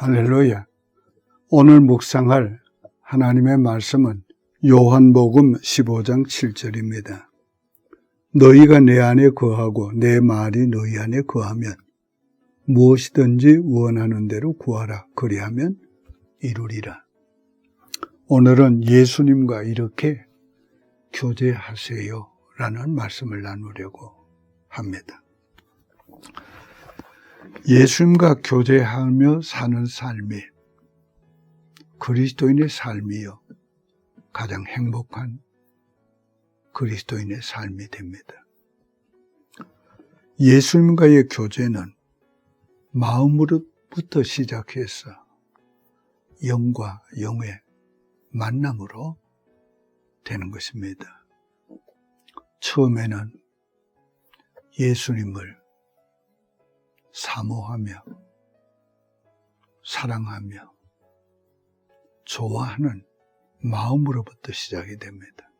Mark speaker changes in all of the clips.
Speaker 1: 할렐루야. 오늘 묵상할 하나님의 말씀은 요한복음 15장 7절입니다. 너희가 내 안에 거하고 내 말이 너희 안에 거하면 무엇이든지 원하는 대로 구하라. 그리하면 이루리라. 오늘은 예수님과 이렇게 교제하세요. 라는 말씀을 나누려고 합니다. 예수님과 교제하며 사는 삶이 그리스도인의 삶이요. 가장 행복한 그리스도인의 삶이 됩니다. 예수님과의 교제는 마음으로부터 시작해서 영과 영의 만남으로 되는 것입니다. 처음에는 예수님을 사모하며 사랑하며 좋아하는 마음으로부터 시작이 됩니다.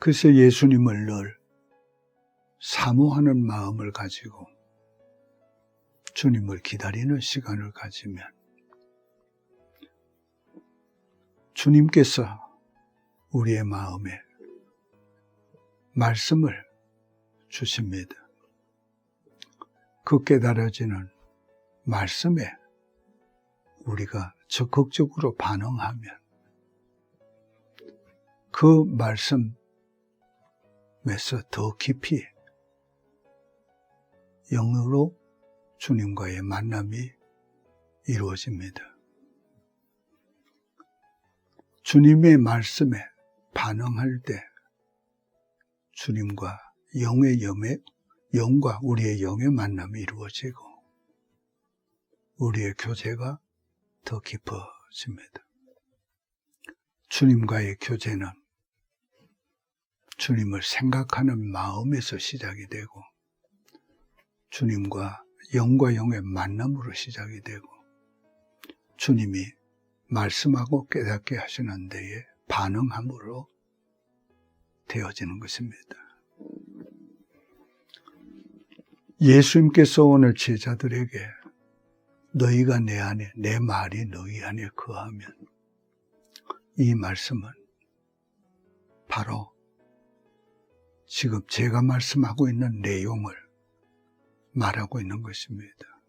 Speaker 1: 그래서 예수님을 늘 사모하는 마음을 가지고 주님을 기다리는 시간을 가지면 주님께서 우리의 마음에 말씀을 주십니다. 그 깨달아지는 말씀에 우리가 적극적으로 반응하면 그 말씀에서 더 깊이 영으로 주님과의 만남이 이루어집니다. 주님의 말씀에 반응할 때 주님과 영의 영과 우리의 영의 만남이 이루어지고 우리의 교제가 더 깊어집니다. 주님과의 교제는 주님을 생각하는 마음에서 시작이 되고 주님과 영과 영의 만남으로 시작이 되고 주님이 말씀하고 깨닫게 하시는 데에 반응함으로 되어지는 것입니다. 예수님께서 오늘 제자들에게 너희가 내 안에, 내 말이 너희 안에 거하면 이 말씀은 바로 지금 제가 말씀하고 있는 내용을 말하고 있는 것입니다.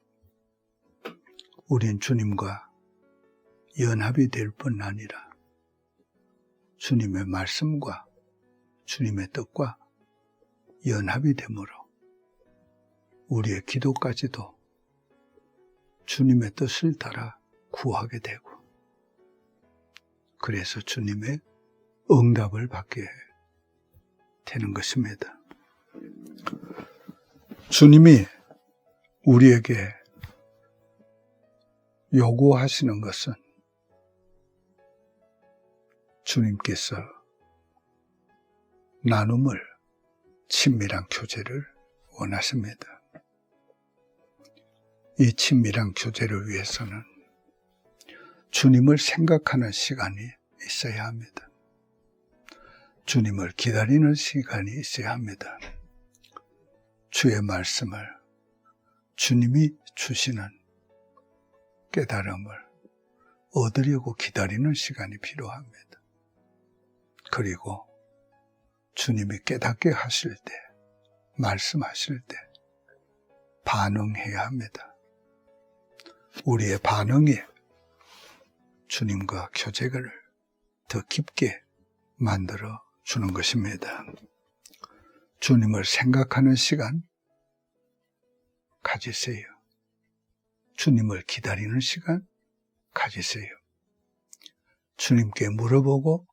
Speaker 1: 우린 주님과 연합이 될 뿐 아니라 주님의 말씀과 주님의 뜻과 연합이 되므로 우리의 기도까지도 주님의 뜻을 따라 구하게 되고 그래서 주님의 응답을 받게 되는 것입니다. 주님이 우리에게 요구하시는 것은 주님께서 나눔을 친밀한 교제를 원하십니다. 이 친밀한 교제를 위해서는 주님을 생각하는 시간이 있어야 합니다. 주님을 기다리는 시간이 있어야 합니다. 주의 말씀을 주님이 주시는 깨달음을 얻으려고 기다리는 시간이 필요합니다. 그리고 주님이 깨닫게 하실 때, 말씀하실 때 반응해야 합니다. 우리의 반응이 주님과 교제를 더 깊게 만들어 주는 것입니다. 주님을 생각하는 시간 가지세요. 주님을 기다리는 시간 가지세요. 주님께 물어보고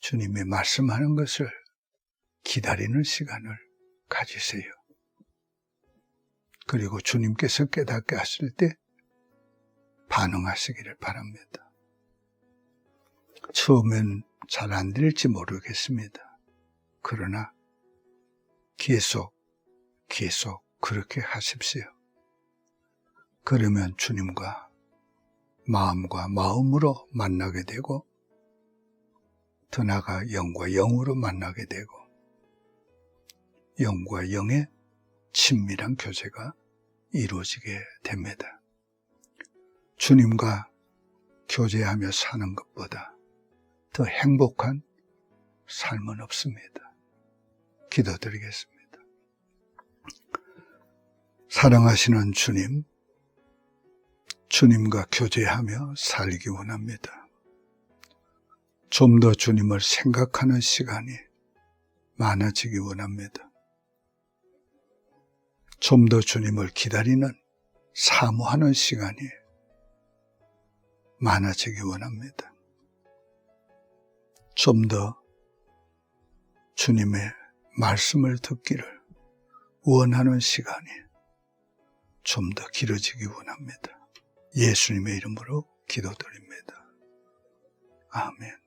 Speaker 1: 주님의 말씀하는 것을 기다리는 시간을 가지세요. 그리고 주님께서 깨닫게 하실 때 반응하시기를 바랍니다. 처음엔 잘 안 될지 모르겠습니다. 그러나 계속, 계속 그렇게 하십시오. 그러면 주님과 마음과 마음으로 만나게 되고 더 나아가 영과 영으로 만나게 되고 영과 영의 친밀한 교제가 이루어지게 됩니다. 주님과 교제하며 사는 것보다 더 행복한 삶은 없습니다. 기도드리겠습니다. 사랑하시는 주님, 주님과 교제하며 살기 원합니다. 좀 더 주님을 생각하는 시간이 많아지기 원합니다. 좀 더 주님을 기다리는 사모하는 시간이 많아지기 원합니다. 좀 더 주님의 말씀을 듣기를 원하는 시간이 좀 더 길어지기 원합니다. 예수님의 이름으로 기도드립니다. 아멘.